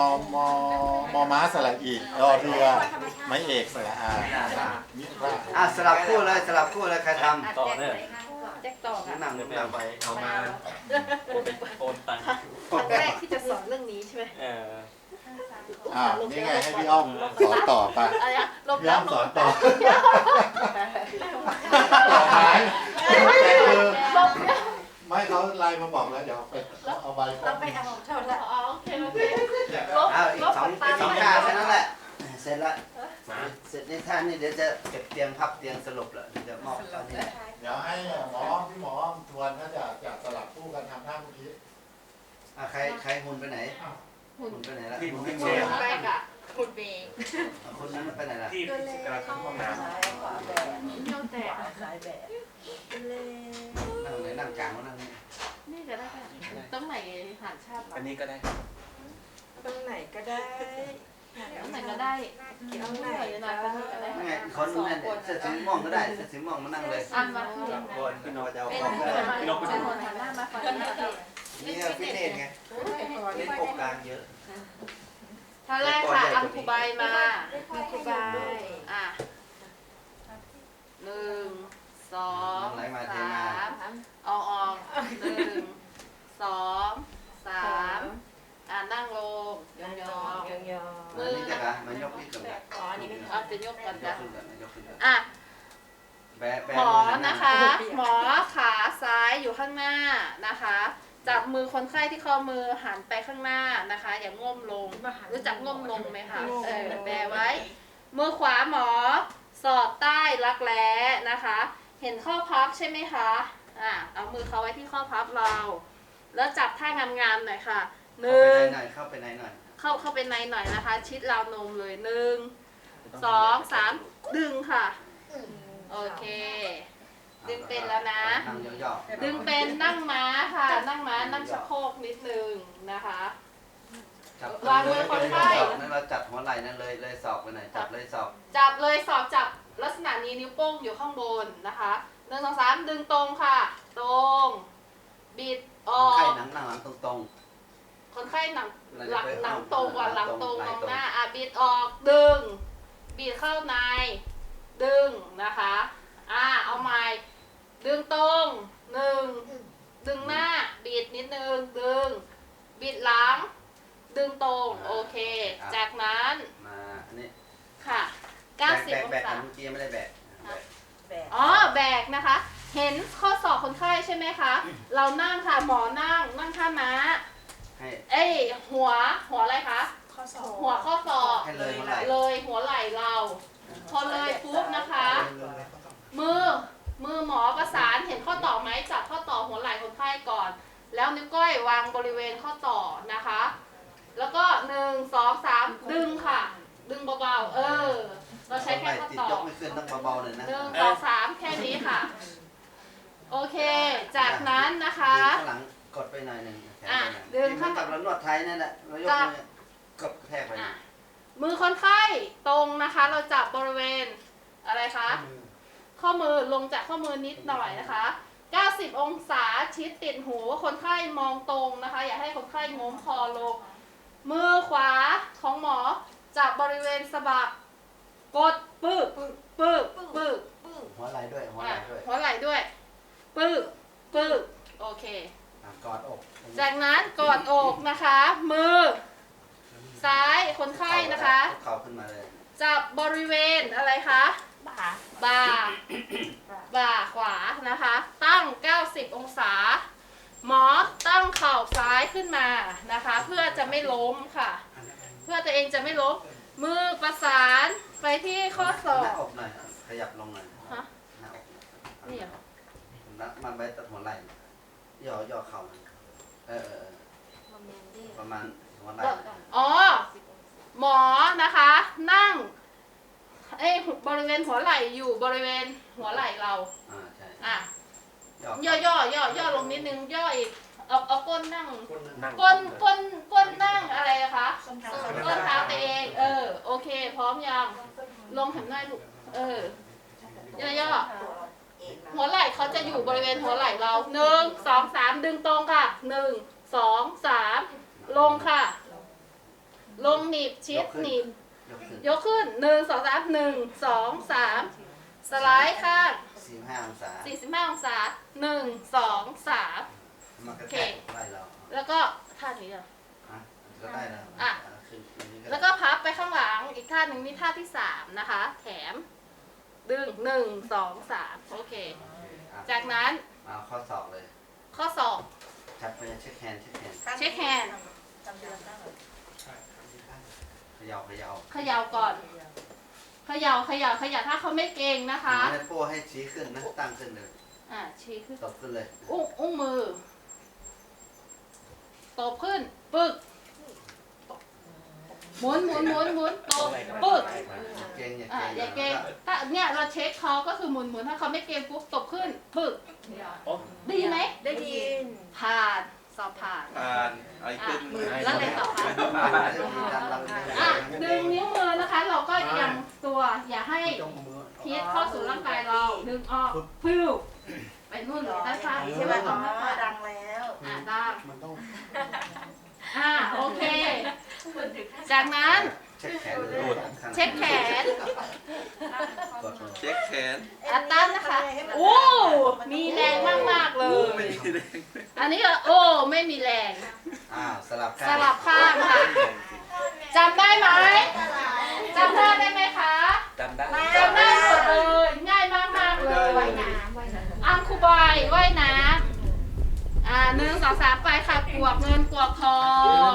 มมมม้าสระอีรอเรือไม้เอกสระอามิราอะสลับคู่เลยสลับคู่เลยใครทต่อเนี่ยแจ็คต่อำค่ะนั่งเดี๋ยวไปนั่เอางไปเอามาโอนไปโอนตังค์ครั้งแรกที่จะสอนเรื่องนี้ใช่ไหมเอออ่านี่ไงให้พี่อ้อมสอนต่อไปอะไรอะลบพี่แล้อ้วอมสอนต่อต่อท้ายแต่คือ ลบแล้ว ไม่เขาไลน์มาบอกแล้วเดี๋ยวไปเอาใบเราไปเอาเท่าไหร่อ๋อโอเคโอเคลบอ้าวอีกลบสองตามสองไปท่าแค่นั้นแหละเสร็จละเสร็จในท่านี่เดี๋ยวจะเก็บเตียงพับเตียงสรุปแล้วเดี๋ยวจะมอบตอนนี้เดี๋ยวให้หมออ้อมพี่หมออ้อมทวนถ้าจะจะสลับคู่กันทำท่าเมื่อกี้อะใครใครหุ่นไปไหนหุ่นไปไหนละที่ผมหุ่นเชียร์แรกอะคุณเบงคนนั้นไปไหนละที่กำลังเข้าห้องน้เที่ยวแตกนั่งไหนนั่งกลางวะนั่งนี่ นี่ก็ได้ค่ะ ต้องไหนหันชาติำอันนี้ก็ได้ครับตรงไหนก็ได้ต้องไหนก็ได้เกี่ยวไหนนะก็ได้นั่งไงคนนู้นนั่นเนี่ยเสื้อสีม่วงก็ได้เสื้อสีม่วงมานั่งเลยอะมาบนพี่นอจะเอาเป็นของคก็ได้นหันหน้ามาฝั่งนี้นี่ฟิตเนสไงเล่นปกกลางเยอะท่าแรกค่ะอัมคูบายมามีครูบายอะหนึ่งสองไหลมาเทสามามเอาออกหนึ่งสอง สามอะนั่งลงยองยองยองยองอันนี้จะกะมายกนี่ก่อนอ๋ออันนี้ไม่เอาจะยกกันยจ้ะกขึ้นก่อนยกขึ้นก่อนอะแบะแบะหมอมืหันะคะ หมอขาซ้ายอยู่ข้างหน้านะคะ จับมือคนไข้ที่ข้อมือหันไปข้างหน้านะคะ อย่างง่มลงรู้จักง่มลงไหมคะเออแบไว้ มือขวาหมอสอดใต้รักแร้นะคะ เห็นข้อพับใช่ไหมคะอะเอามือเขาไว้ที่ข้อพับเรา แล้วจับท่างามๆหน่อยค่ะหเข้านึ่ไปงไหนหน่อยเข้าไปไหนหน่อยเข้าเข้าไปในหน่อยนะคะ ชิดราวนมเลยหนึ่งสองสามดึงค่ะ โอเค ดึงเป็นแล้วนะนั่งย่อๆดึงเป็นนั่งม้าค่ะ นั่งม้านั่งชักโครกนิดนึงนะคะ จับวางมือคนไข้ นั่นเราจับหัวไหล่นั่นเลยเลยศอกไปไหนจับเลยศอกจับเลยสอบจับลักษณะนี้นิ้วโป้งอยู่ข้างบนนะคะหนึ่งสองสามดึงตรงค่ะ ตรง บิด ออไข้กหนังหนังหลังตรงคนไข้หนังหลังหลังหนังตรงกว่าหลังตรงหลัมงองตรงหน้าอะบิดออกดึง บิดเข้าใน ดึงนะคะ อ่าเอาใหม่ดึงตรงหนึ่งดึงหน้าบิดนิดนึงดึง บิดหลัง ดึงตรงโอเค จากนั้นๆ มาอันนี้ค่ะแบก90แบกองแบกศาเมื่อกี้ยังไม่ได้แบกแบกแบบอ๋อแบกนะคะ เห็นข้อศอกคนไข้ใช่ไหมคะ เรานั่งค่ะหมอนั่งนั่งท่าม้า ให้เอ้ยหัวหัวอะไรคะ ข้อสอบหัวข้อศอกให้เลยหัวไหล่เลยหัวไหล่เรา พอเลยปุ๊บนะคะ มือมือหมอประสานเห็นข้อต่อไหมจับข้อต่อหัวไหล่คนไข้ก่อน แล้วนิ้วก้อยวางบริเวณข้อต่อนะคะ แล้วก็หนึ่งสองสามดึงค่ะ ดึงเบาๆเออ เราใช้แค่ข้อติดต่อยกไม่ขึ้นต้องเบาๆหน่อยนะหนึ่งสองสามแค่นี้ค่ะ โอเค จากนั้นนะคะ ดึงข้างหลังกดไปหน่อยหนึ่งแขน องข้างกับนวดไทยนั่นแหละเรายกมือกดแทกไปอะมือคนไข้ตรงนะคะ เราจับบริเวณอะไรคะ ข้อมือลงจากข้อมือนิดหน่อยนะคะ 90 องศาชิดติดหูคนไข้มองตรงนะคะ อย่าให้คนไข้ง้มคอลง มือขวาของหมอจับบริเวณสะบักกดปึ๊กปึ๊กปึ๊กหัวไหล่ด้วยหัวไหล่ด้วยหัวไหล่ด้วยปึ๊กปึ๊กโอเค กอดอกจากนั้นกอดอกนะคะ มือ ซ้ายคนไข้นะคะ เข่าขึ้นมาเลย จับบริเวณอะไรคะ บ่าบ่า บ่าขวานะคะ ตั้ง 90 องศา หมอตั้งเข่าซ้ายขึ้นมานะคะ เพื่อจะไม่ล้มค่ะ เพื่อตัวเองจะไม่ล้ม มือประสานไปที่ข้อศอหน้ากอกหน่อยขยับลงหน่อยฮะหน้าอกนี่เหรอ นัดมันไปตัดหัวไหล่ ย่อย่อเข่าหน่อยเออเออเออประมาณหัวไหล่อ๋อ หมอนะคะ นั่ง เอ้ยบริเวณหัวไหล่อยู่บริเวณหัวไหล่เรา อ่าใช่อะ ย่อย่อย่อย่อย่อย่อลงนิดนึง ย่ออีก เอาเอาก้นนั่ง นั่งก้นก้นก้นนั่งอะไรอะคะส้นเท้าก้นเท้าตัวเอง เออ โอเค พร้อมยัง ลงเห็นหน้าลูก เออย่อๆหัวไหล่ เขาจะอยู่บริเวณหัวไหล่เราหนึ่งสองสามดึงตรงค่ะหนึ่งสองสามลงค่ะ ลงหนีบชิดหนีบยกขึ้นยกขึ้นหนึ่งสองสามหนึ่งสองสามสไลด์ข้างสี่ห้าองศาสี่สิบห้าองศาหนึ่งสองสามมันก็โอเคแตะไหล่เราแล้วก็ท่านี้เหรอ อะก็ได้แล้วอะ ขึ้นอันนี้ได้แล้วก็พับไปข้างหลังอีกท่าหนึ่งนี่ท่าที่สามนะคะ แถม ดึงหนึ่งสองสามโอเคอ่ะจากนั้นเอาข้อศอกเลยข้อศอกจับไปเช็คแฮนด์เช็คแฮนด์เช็คแฮนด์เขย่าเขย่าเขย่าก่อนเขย่าเขย่าเขย่าถ้าเขาไม่เก่งนะคะ ไม่ได้โป้ให้ชี้ขึ้นนะตั้งขึ้นเลยอ่าชี้ขึ้นตบขึ้นเลย อุ้งอุ้งมือตบขึ้น ปึก หมุนหมุนหมุนหมุนตบปึกเก่งอย่าอ่าเก่งอย่าเก่งถ้าเนี่ยเราเช็คเขาก็คือหมุนหมุนถ้าเขาไม่เก่งปุ๊บตบขึ้นปึกดีไหมได้ยินผ่านสอบผ่าน ผ่านไอ้ขึ้นอะแล้วอะไรต่อคะอะอะดึงนิ้วมือนะคะ เราก็ยังตัวอย่าให้พีทเข้าสู่ร่างกายเราดึงออกพิ้วไปนู่นเลยด้านข้างใช่ใช่ไหไหมมอ๋อคะดังแล้ว อะดัง มันต้อง อ่าโอเค จากนั้น เช็คแขนเลยเช็คแขนกดลงเช็คแขนอัตตันนะคะโอ้มีแรงมาก ๆ เลโอ้ยไม่มีแรงอันนี้ก็โอ้ไม่มีแรง อ้าวสลับข้างสลับข้างค่ะจำได้ไหมจำได้ได้ไหมคะจำได้จำได้หมดเลยง่ายมากๆเลยว่ายน้ำว่ายน้ำอังคูบอยว่ายน้ำอ่าหนึ่งสองสามไปค่ะกวกเงินกวกทอง